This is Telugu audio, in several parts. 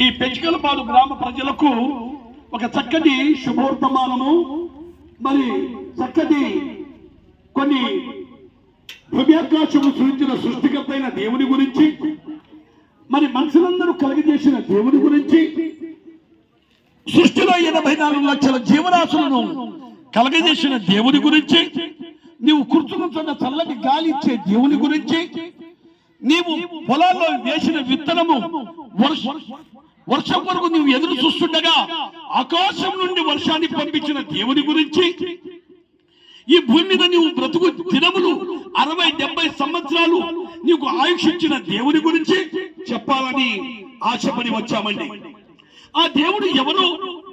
ఈ పెంచుకలపాడు గ్రామ ప్రజలకు ఒక చక్కటి శుభోత్తమాలను మరి చక్కటి కొన్ని హృదయాకాశము సృష్టించిన సృష్టికర్త అయిన దేవుని గురించి మరి మనుషులందరూ కలిగజేసిన దేవుని గురించి సృష్టిలో ఎనభై నాలుగు లక్షల జీవరాశులను కలగజేసిన దేవుని గురించి నీవు కూర్చుకుంటున్న చల్లటి గాలి ఇచ్చే దేవుని గురించి నీవు పొలాల్లో వేసిన విత్తనము వర్షం కొరకు నువ్వు ఎదురు చూస్తుండగా ఆకాశం నుండి వర్షాన్ని పంపించిన దేవుని గురించి ఈ భూమి మీద నీవు బ్రతుకు దినములు అరవై డెబ్బై సంవత్సరాలు నీకు ఆయుష్ ఇచ్చిన దేవుని గురించి చెప్పాలని ఆశపడి వచ్చామండి. ఆ దేవుడు ఎవరు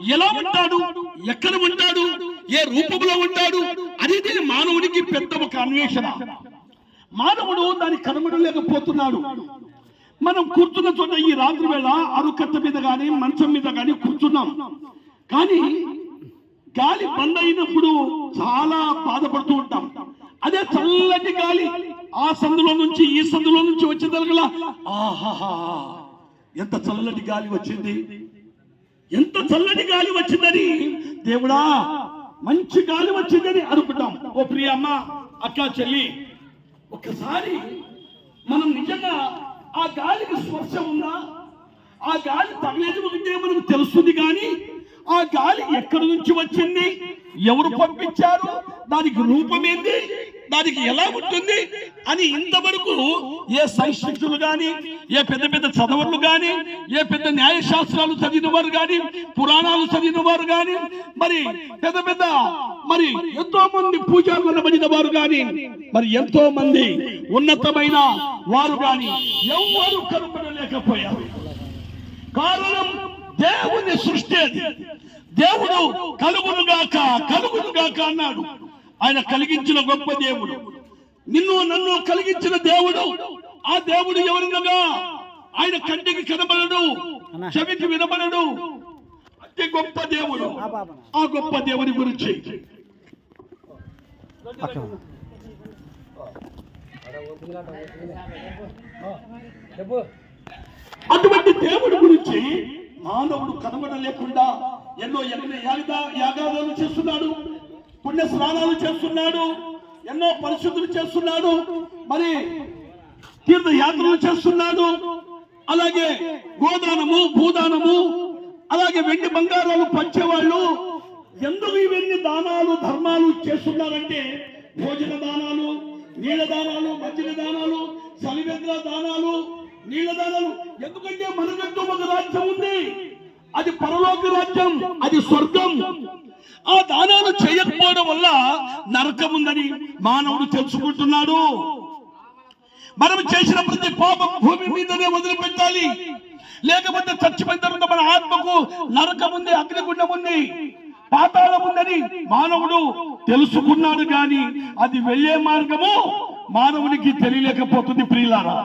ఎలా ఉంటాడు ఎక్కడ ఉంటాడు ఏ రూపంలో ఉంటాడు అనేది మానవునికి పెద్ద ఒక అన్వేషణ. మానవుడు దాన్ని కనుగొనలేకపోతున్నాడు మనం కూర్చున్న చోట ఈ రాత్రి వేళ అరుకట్ట మీద కానీ మంచం మీద కానీ కూర్చున్నాం. కానీ గాలి బంద్ అయినప్పుడు చాలా బాధపడుతూ ఉంటాం. అదే చల్లటి గాలి ఆ సందులో నుంచి ఈ సందులో నుంచి వచ్చే తరగల ఆహాహా ఎంత చల్లటి గాలి వచ్చింది. ఎంత చల్లటి గాలి వచ్చిందని దేవుడా మంచి గాలి వచ్చిందని అనుకుంటాం ఓ ప్రియమ్మ అక్క చెల్లి ఒక్కసారి మనం నిజంగా ఆ గాలికి స్పర్శ ఉందా? ఆ గాలి తగలేదు ఒకటే మనకు తెలుస్తుంది కానీ ఆ గాలి ఎక్కడి నుంచి వచ్చింది? ఎవరు పంపించారు? దానికి రూపమేంది? దానికి ఎలా ఉంటుంది? అని ఇంతవరకు ఏ సైన్సిస్టులు కానీ ఏ పెద్ద పెద్ద చదవర్లు కానీ ఏ పెద్ద న్యాయశాస్త్రాలు చదివిన వారు కానీ పురాణాలు చదివిన వారు కానీ మరి పెద్ద పెద్ద మరి ఎంతో మంది పూజలు అనబడిన వారు కానీ మరి ఎంతో మంది ఉన్నతమైన వారు గాని ఎవరు కనుగొనలేకపోయారు కారణం దేవుని సృష్టి అది. దేవుడు కలుగునుగాక కలుగునుగాక అన్నాడు. ఆయన కలిగించిన గొప్ప దేవుడు. నిన్ను నన్ను కలిగించిన దేవుడు ఆ దేవుడు ఎవరినగా? ఆయన కంటికి కనబడడు చెవికి వినబడడు. అతి గొప్ప దేవుడు. ఆ గొప్ప దేవుని గురించి. అటువంటి దేవుడి గురించి మానవుడు కనుగొనలేకుండా ఎన్నో యజ్ఞ యాగ చేస్తున్నాడు పుణ్య స్నానాలు చేస్తున్నాడు ఎన్నో పరిశుద్ధులు చేస్తున్నాడు మరి తీర్థయాత్రలు చేస్తున్నాడు అలాగే గోదానము భూదానము అలాగే వెండి బంగారాలు పంచేవాళ్ళు ఎందుకు ఇవన్నీ దానాలు ధర్మాలు చేస్తున్నారంటే భోజన దానాలు నీళ్ళ దానాలు మధ్యన దానాలు సలివేంద్ర దానాలు నీళ్ళ దానాలు. ఎందుకంటే మనకంటూ ఒక రాజ్యం ఉంది. అది పరలోక రాజ్యం అది స్వర్గం. ఆ దానాలు చేయకపోవడం వల్ల నరకం ఉందని మానవుడు తెలుసుకుంటున్నాడు. మనం చేసిన ప్రతి పాపం భూమి మీదనే వదిలిపెట్టాలి. లేకపోతే చచ్చిపోయిన తర్వాత మన ఆత్మకు నరకం ఉంది అగ్నిగుండం ఉంది. పాతాళం ఉందని మానవుడు తెలుసుకున్నాడు గాని అది వెళ్ళే మార్గము మానవునికి తెలియలేకపోతుంది ప్రియులారా.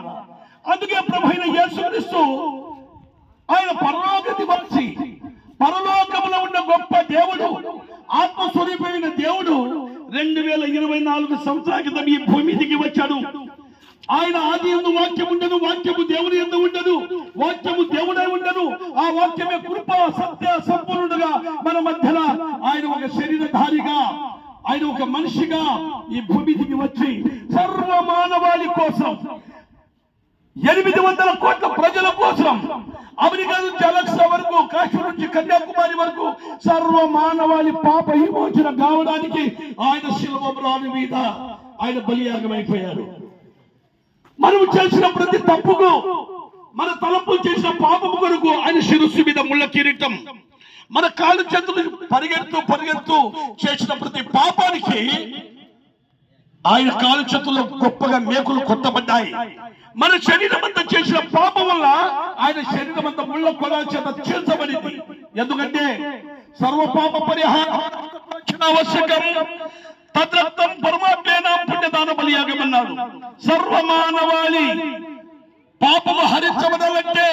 అందుకే ప్రభు యేసుక్రీస్తు ఆయన పరలోకతి వచ్చి పరలోకములో ఉన్న గొప్ప దేవుడు ఆత్మస్వరూపమైన దేవుడు రెండు వేల ఇరవై నాలుగు సంవత్సరాల క్రితం ఈ భూమి దిగి వచ్చాడు. ఆయన ఆది ఎందు వాక్యం ఉండదు వాక్యము దేవుని ఎందు ఉండదు వాక్యము దేవుడై ఉండదు. ఆ వాక్యమే కృప సత్య సంపూర్ణుడుగా మన మధ్యన ఆయన ఒక శరీరధారిగా ఆయన ఒక మనిషిగా ఈ భూమి దిగి వచ్చి సర్వ మానవాళి కోసం ఎనిమిది వందల కోట్ల ప్రజల కోసం అమెరికా నుంచి అలక్సా వరకు కాశ్మీర్ నుంచి కన్యాకుమారి వరకు సర్వ మానవాళి పాప విమోచన కావడానికి ఆయన శిల్వరాని మీద ఆయన బలియాగమైపోయారు. మనము చేసిన ప్రతి తప్పుకు మన తలపు చేసిన పాపము కొరకు ఆయన శిరస్సు మీద ముళ్ళ కిరీటం. మన కాళ్ళు చేతులు పరిగెడుతూ పరిగెడుతూ చేసిన ప్రతి పాపానికి ఆయన కాలు చేతుల్లో గొప్పగా మేకులు కొట్టబడ్డాయి. మన శరీరం అంతా చేసిన పాపం వల్ల ఆయన శరీరం అంతా ముళ్ళ కొడాల చేత చేర్చబడింది ఎందుకంటే సర్వ పాప పరిహారం ఆవశ్యకం తద్రక్తం పరమాత్మేన పుణ్యదాన బలియాగమన్నాడు సర్వమానవాళి. పాపము హరించబడాలంటే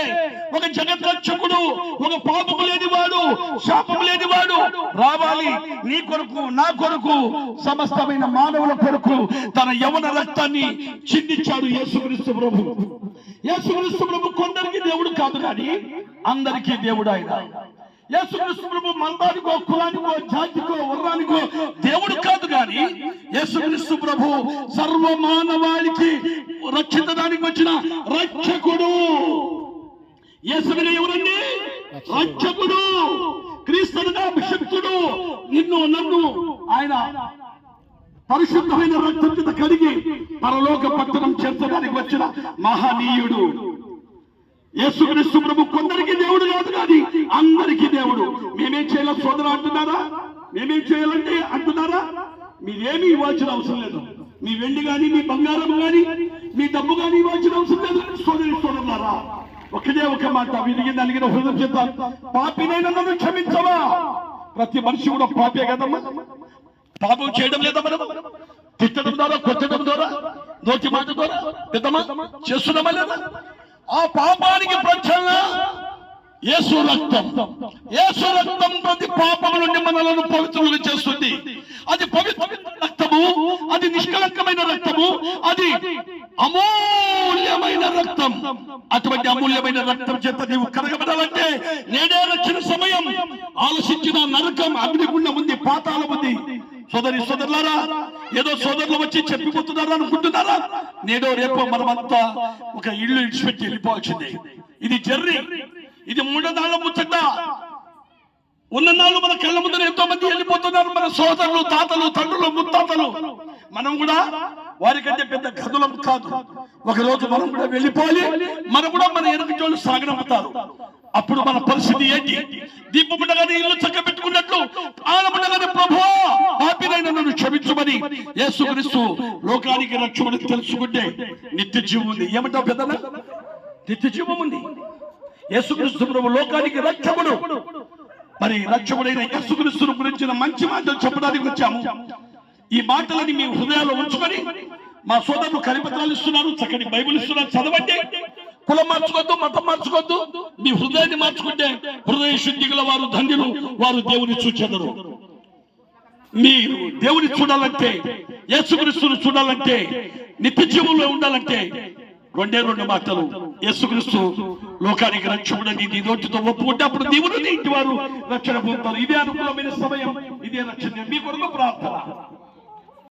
ఒక జగత్ రక్షకుడు ఒక పాపము లేనివాడు శాపము లేనివాడు రావాలి. నీ కొరకు నా కొరకు సమస్తమైన మానవుల కొరకు తన యవన రక్తాన్ని చిందించాడు యేసుక్రీస్తు ప్రభు. యేసుక్రీస్తు ప్రభు కొందరికి దేవుడు కాదు కానీ అందరికీ దేవుడు ఆయన. యేసుక్రీస్తు ప్రభు మందానికో కులానికో జాతికో వర్ణానికో దేవుడు కాదు గాని యేసుక్రీస్తు ప్రభు సర్వ మానవాళికి రక్షించడానికి వచ్చిన రక్షకుడు. యేసుని ఎవరండి? రక్షకుడు. క్రీస్తునిగా అభిషక్తుడు. నిన్ను నన్ను ఆయన పరిశుద్ధమైన రక్తం కలిగి కడిగి పరలోక పట్టణం చేర్చడానికి వచ్చిన మహనీయుడు. యేసుక్రీస్తు ప్రభు కొందరికి దేవుడు కాదు కానీ అందరికీ దేవుడు. మేమేం చేయాల? సోదర అంటున్నారా? మేమేం చేయాలంటే అంటున్నారా? మీరేమి ఇవ్వాల్సిన అవసరం లేదు. మీ వెండి గాని మీ బంగారం గాని మీ డబ్బు గాని ఇవ్వాల్సిన అవసరం లేదు సోదరి సోదరులారా ఒకటే ఒక మాట విరిగి నలిగిన హృదయం చెప్తాను పాపినైనా నన్ను క్షమించవా? ప్రతి మనిషి కూడా పాపే కదమ్మా. పాపం చేయడం లేదా మనం? తిట్టడం ద్వారా కొట్టడం ద్వారా నోటి మాట ద్వారా? పెద్దమా చేస్తున్నామా లేదా? ఆ పాపానికి ప్రత్యంగా యేసు రక్తం. యేసు రక్తం ప్రతి పాపం నుండి మనలను పవిత్రులు చేస్తుంది. అది పవిత్ర రక్తము అది నిష్కలంకమైన రక్తము అది అమూల్యమైన రక్తం. అటువంటి అమూల్యమైన రక్తం చేత నీవు కరగబడాలంటే నేడే రక్షణ సమయం. ఆలోచించిన నరకం అగ్నిగుండం ఉంది పాతాళం ఉంది. సోదరి సోదరులారా ఏదో సోదరులు వచ్చి చెప్పిపోతున్నారా అనుకుంటున్నారా? నేడో రేపో మనమంతా ఒక ఇల్లు ఇడిచిపెట్టి వెళ్ళిపోవాల్సిందే. ఇది జర్రి ఇది మూడనాళ్ళ ముచ్చట. ఉన్న నాళ్ళు మన కళ్ళ ముందర ఎంతో మంది వెళ్ళిపోతున్నారు మన సోదరులు తాతలు తండ్రులు ముత్తాతలు. మనం కూడా వారికంటే పెద్ద గదులం కాదు. ఒక రోజు మనం కూడా వెళ్ళిపోవాలి. మనం కూడా మన ఎరుకు చోళ్ళు సాగనమ్ముతారు. అప్పుడు మన పరిస్థితి ఏంటి? దీపముండగానే ఇల్లు చక్క పెట్టుకున్నట్లు ఆనముండగానే ప్రభు పాపములను క్షమించమని యేసుక్రీస్తు లోకానికి రక్షమని తెలుసుకుంటే నిత్య జీవం ఉంది. ఏమంటావు పెద్దనా నిత్య జీవం ఉంది. యేసుక్రీస్తు ప్రభు లోకానికి రక్షకుడు. మరి రక్షకుడైన యేసుక్రీస్తును గురించిన మంచి మాటలు చెప్పడానికి వచ్చాము. ఈ మాటలని మీ హృదయాల్లో ఉంచుకొని మా సోదరులు కరిపత్రాలు ఇస్తున్నారు చక్కటి బైబుల్ ఇస్తున్నారు. చదవండి. కులం మార్చుకోవద్దు మతం మార్చుకోవద్దు. మీ హృదయాన్ని మార్చుకుంటే హృదయ శుద్ధి గల వారు ధన్యులు వారు దేవుని చూచెదరు మీరు దేవుని చూడాలంటే యేసుక్రీస్తుని చూడాలంటే నిత్య జీవంలో ఉండాలంటే రెండే రెండు మాటలు. యేసుక్రీస్తు లోకానికి రక్షకుడని నీ నోటితో ఒప్పుకుంటే అప్పుడు దేవుడు నీ ఇంటి వారు రక్షణ పొందుతారు. ఇదే అనుకూలమైన సమయం. ఇదే రక్షణ మీ కొరకు ప్రార్థన.